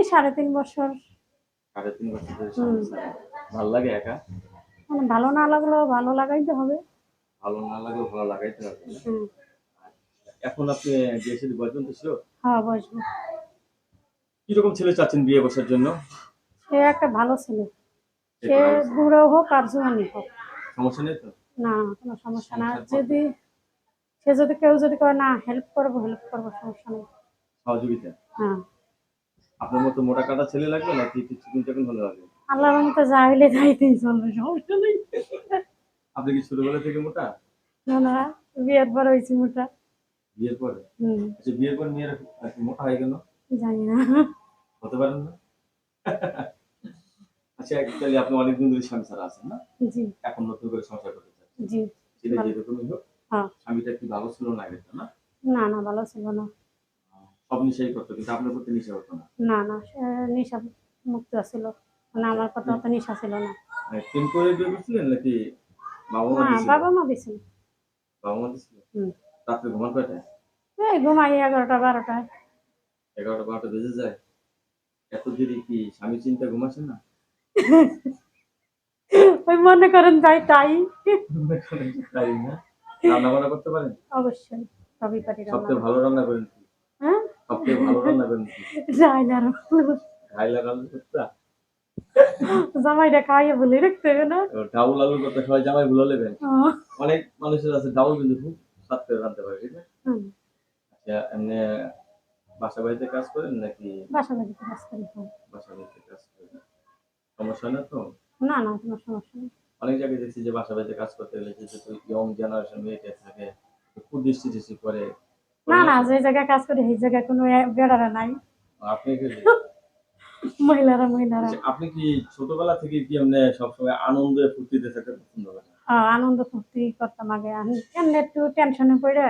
এই সাড়ে তিন বছর। সাড়ে তিন ভালো লাগে একা? মানে ভালো না লাগলেও ভালো লাগাইতে হবে। ভালো না লাগলেও ভালো লাগাইতে হবে এখন আপনি তো ছিল? হ্যাঁ কীরকম ছেলে চাচ্ছেন বিয়ে বসার জন্য? সে একটা ভালো ছেলে। সে বুড়ো হোক আর জোয়ানি হোক। সমস্যা নেই তো? না কোনো সমস্যা না। যদি সে যদি কেউ যদি করে না হেল্প করব হেল্প করব সমস্যা নেই। সহযোগিতা? হ্যাঁ। আপনার মতো মোটা কাটা ছেলে লাগবে নাকি দিন যখন ভালো লাগবে? আল্লাহর মতো যা হইলে যাইতেই চলবে সমস্যা নেই। আপনি কি ছোটবেলা থেকে মোটা? না না বিয়ের পর হয়েছি মোটা। বিয়ের পরে? আচ্ছা বিয়ের পর মেয়েরা মোটা হয়ে গেল জানি না। হতে পারেন না। আচ্ছা অ্যাকচুয়ালি আপনি অনেকদিন ধরে স্বামী ছাড়া আছেন না? জি। এখন নতুন করে সংসার করতে চাচ্ছেন। জি। সেটা। যেরকমই হোক হ্যাঁ। স্বামীটা কি ভালো ছিল না? না না ভালো ছিল না। সব নিশাই করতো কিন্তু আপনার প্রতি নিশা হতো না? না না নেশা মুক্ত ছিল। মানে আমার কথা অত নেশা ছিল না। মানে প্রেম করে বিয়ে করছিলেন নাকি বাবা মা বাবা মা দিছিল। বাবা মা দিয়েছিল হুম। রাত্রে ঘুমান কয়টায়? এই ঘুমাই এগারোটা বারোটায়। এগারোটা বারোটা বেজে যায়। এত দেরি কি স্বামী চিন্তা ঘুমাসে না? ওই মনে করেন যাই তাই। তাই না? রান্না বান্না করতে পারেন? অবশ্যই সবই পারি সবথেকে ভালো রান্না করেন হ্যাঁ ভালো রান্না করেন জামাইটা খাইয়ে বলে রাখতে হবে না? ডাউল আলু করতে সবাই জামাই ভুলে নেবেন অনেক মানুষের আছে ডাউল কিন্তু খুব স্বাদ করে রান্নতে পারে ঠিক না আচ্ছা এমনি বাসা বাড়িতে কাজ করেন নাকি? বাসা বাড়িতে কাজ করি হ্যাঁ। বাসা বাড়িতে কাজ করেন। সমস্যা হয় না তো? না না কোনো সমস্যা নেই। অনেক জায়গায় দেখছি যে বাসা বাড়িতে কাজ করতে গেলে যে ইয়ং জেনারেশন মেয়েকে থাকে কুদৃষ্টি দৃষ্টি করে। না না যে জায়গায় কাজ করি সেই জায়গায় কোনো বেড়ার নাই। আপনি মহিলারা মহিলারা। আচ্ছা, আপনি কি ছোটবেলা থেকে কি এমনি সবসময় আনন্দে ফুর্তিতে থাকতে পছন্দ করেন? হ্যাঁ, আনন্দ ফুর্তি করতাম আগে। আমি কেমন একটু টেনশনে পড়ে